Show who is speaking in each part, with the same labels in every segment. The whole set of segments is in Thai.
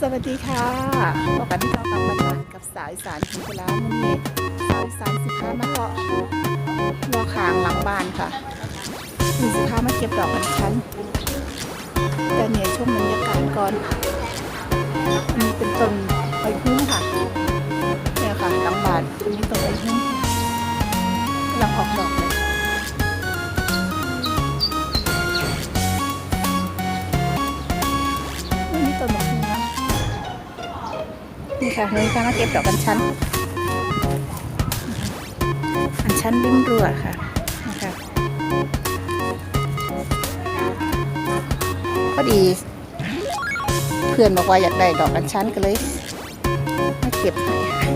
Speaker 1: สวัสดีค่ะพบกันที่เรากลับมาจกับสายสานถึงเวลาวันนี้สายสานสิค้ามาเกาะรอคางหลังบ้านค่ะมีสิค้ามาเก็บดอกอัญชันแต่เนี่ยช่วงบรรยากาศก่อนอันนี้เป็นต้นใบหุ้มค่ะ ค่ะนี่ค่ะมาเก็บดอกอัญชันอัญชันริมรั้วค่ะนะคะพอดี เพื่อนบอกว่าอยากได้ดอกอัญชันก็เลยมาเก็บให้ค่ะ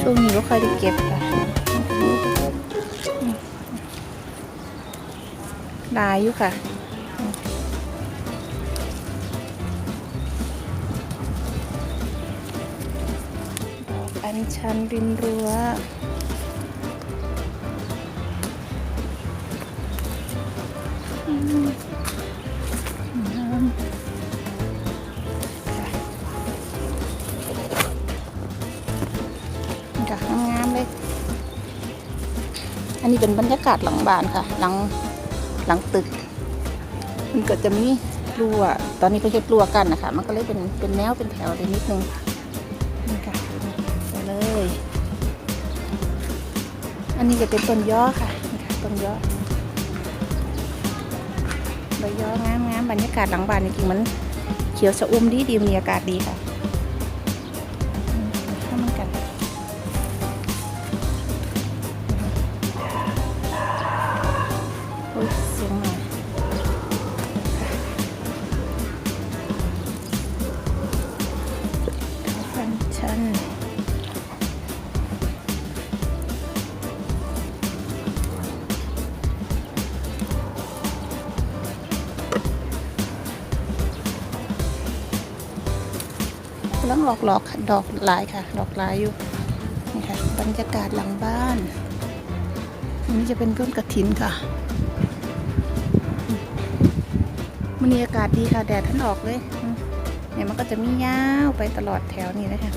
Speaker 1: ช่วงนี้ก็ค่อยได้เก็บค่ะลายอยู่ค่ะ ชั้นริมรั้วค่ะนี่ค่ะงามเลย อันนี้เป็นบรรยากาศหลังบ้านค่ะ หลังหลังตึก มันก็จะมีรั้วตอนนี้ก็เฮ็ดรั้วกันนะคะ มันก็เลยเป็นเป็นแนวเป็นแถวเลยนิดนึงนี่ค่ะ อันนี้จะเป็นต้นย่อค่ะนี่ค่ะต้นย่อใบย่องามงามบรรยากาศหลังบ้านจริงๆมันเขียวชะอุ่มดีดีมีอากาศดีค่ะ ออกหลอกดอกลายค่ะ ดอกลายอยู่นี่ค่ะบรรยากาศหลังบ้านอันนี้จะเป็นต้นกระถินค่ะมันมีอากาศดีค่ะ แดดท่านออกเลยเนี่ยมันก็จะมียาวไปตลอดแถวนี้เลยค่ะ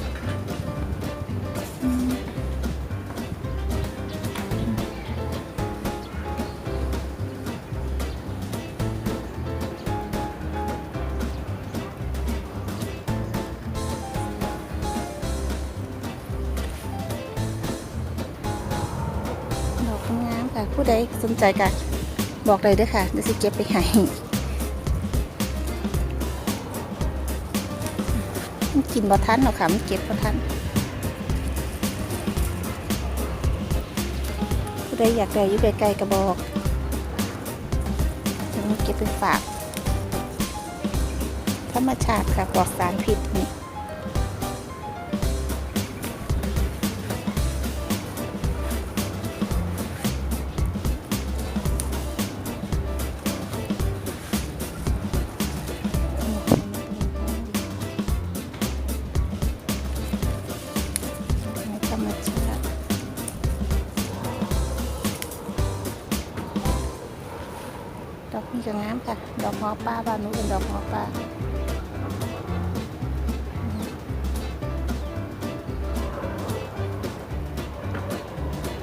Speaker 1: ผู้ใดสนใจก็บอกเลยด้วยค่ะเดี๋ยวสิเก็บไปให้กินบ่ทันหรอกค่ะมันเก็บบ่ทันผู้ใดอยากได้อยู่ไกลๆก็บอกจะมีเก็บไปฝาก ธรรมชาติค่ะปลอดสารพิษนี่ ดอกนี้ก็งามค่ะ ดอกหอป้าบ้านนู้นเป็นดอกหอป้า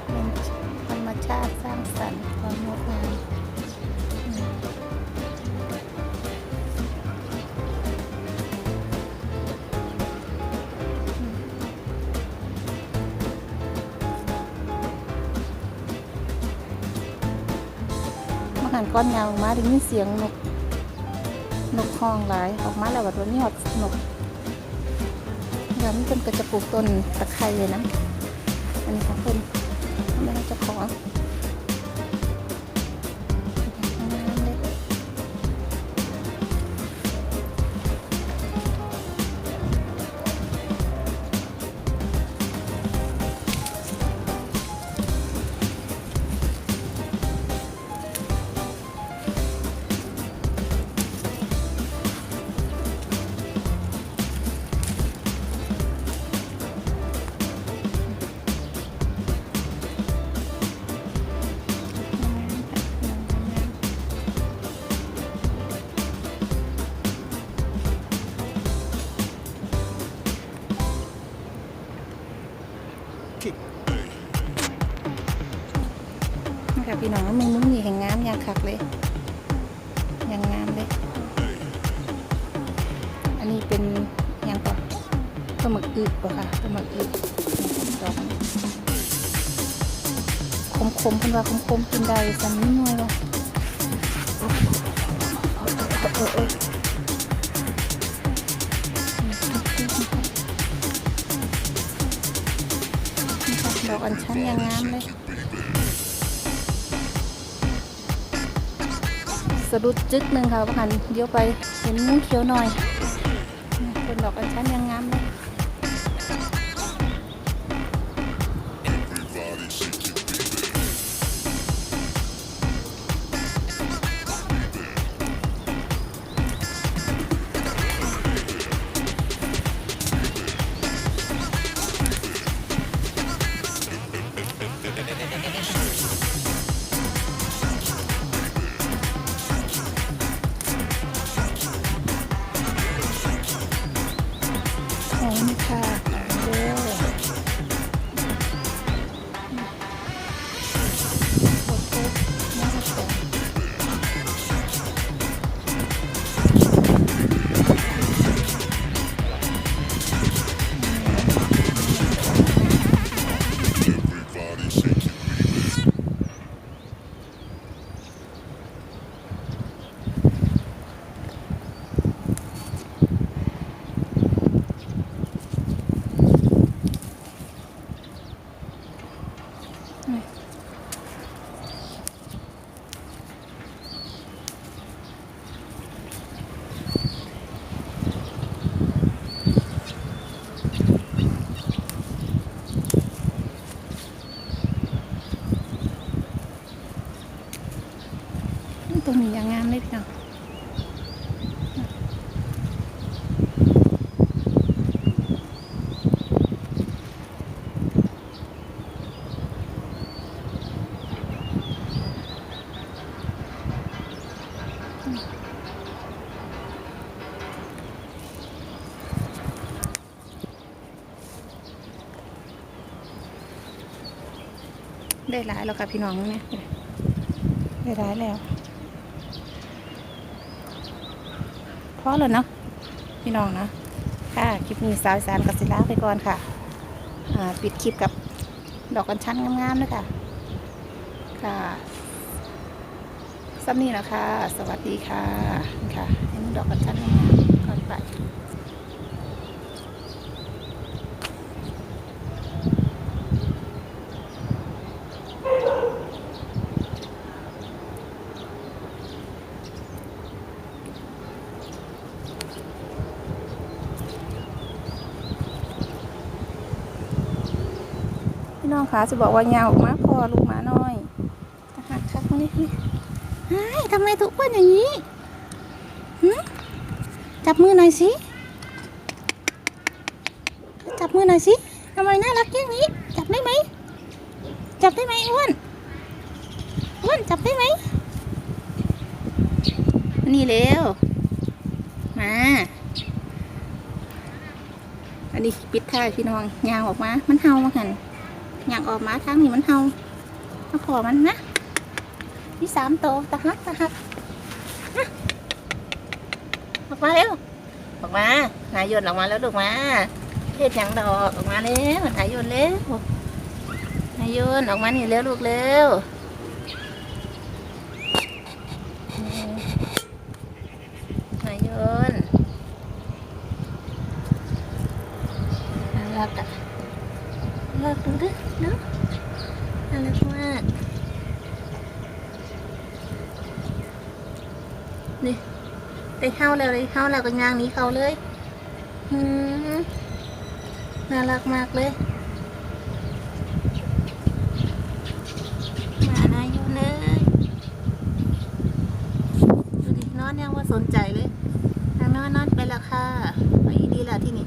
Speaker 1: เป็นธรรมชาติ ก้อนยาวออกมาได้ยินเสียงนกนกห้องหลายออกมาแล้วแบบวันนี้หอดนกแล้วมันเป็นกระจะปลูกต้นตะไคร้เลยนะอันนี้ของเพิ่นไม่ได้เจ้าของ พี่น้องมึงมึงนี่แห่งงามยางคักเลยยางงามเลย อันนี้เป็นยังก่อนปลาหมึกอึปะค่ะปลาหมึกอึดอกคมคมๆเพิ่นว่าคมคมๆกินได้สันนิดหน่อยว่ะเออเออดอกอัญชันยังงามเลย สะดุดจึ๊กหนึ่งค่ะพะฮันเดี๋ยวไปเห็นมุ้งเขียวหน่อยคนดอกอัญชันยัง ได้หลายแล้วค่ะพี่น้องเนี่ยได้หลายแล้วพอแล้วเนาะพี่น้องนะค่ะคลิปนี้สาวสารกับศิลาไปก่อนค่ะปิดคลิปกับดอกกัญชันงามๆเลยค่ะ ค่ะซัมนี่นะคะ สวัสดีค่ะ ค่ะเห็นดอกกัญชันงามๆก่อนไป พี่น้องคะจะบอกว่ายาวออกมาพอลูกหมาน้อยทหารชักมานี่นี่ไอ้ยทำไมถูกอ้วนอย่างนี้หึจับมือหน่อยสิ จับมือหน่อยสิทำไมน่ารักอย่างนี้ จับได้ไหม จับได้ไหมอ้วนอ้วนจับได้ไหม นี่เร็ว มาอันนี้ปิดท้ายพี่น้องยาวออกมา มันเห่ามาหัน อยากออกมาทางนี้มันเฮามาขอมันนะที่สามโตตะฮักตะฮักนะออกมาเร็วออกมานายยนออกมาแล้วลูกมาเทศยังดอกออกมาเร็วนายยนเร็วนายยนออกมานี่เร็วลูกเร็ว เลเข้าแล้วเลยเข้าแล้วก็ยางนี้เขาเลยอืน่ารักมากเลยมานาอยู่เลยดูดินอนยังว่าสนใจเลยนานอนนอนไปละค่ะไปดีแล้วที่นี่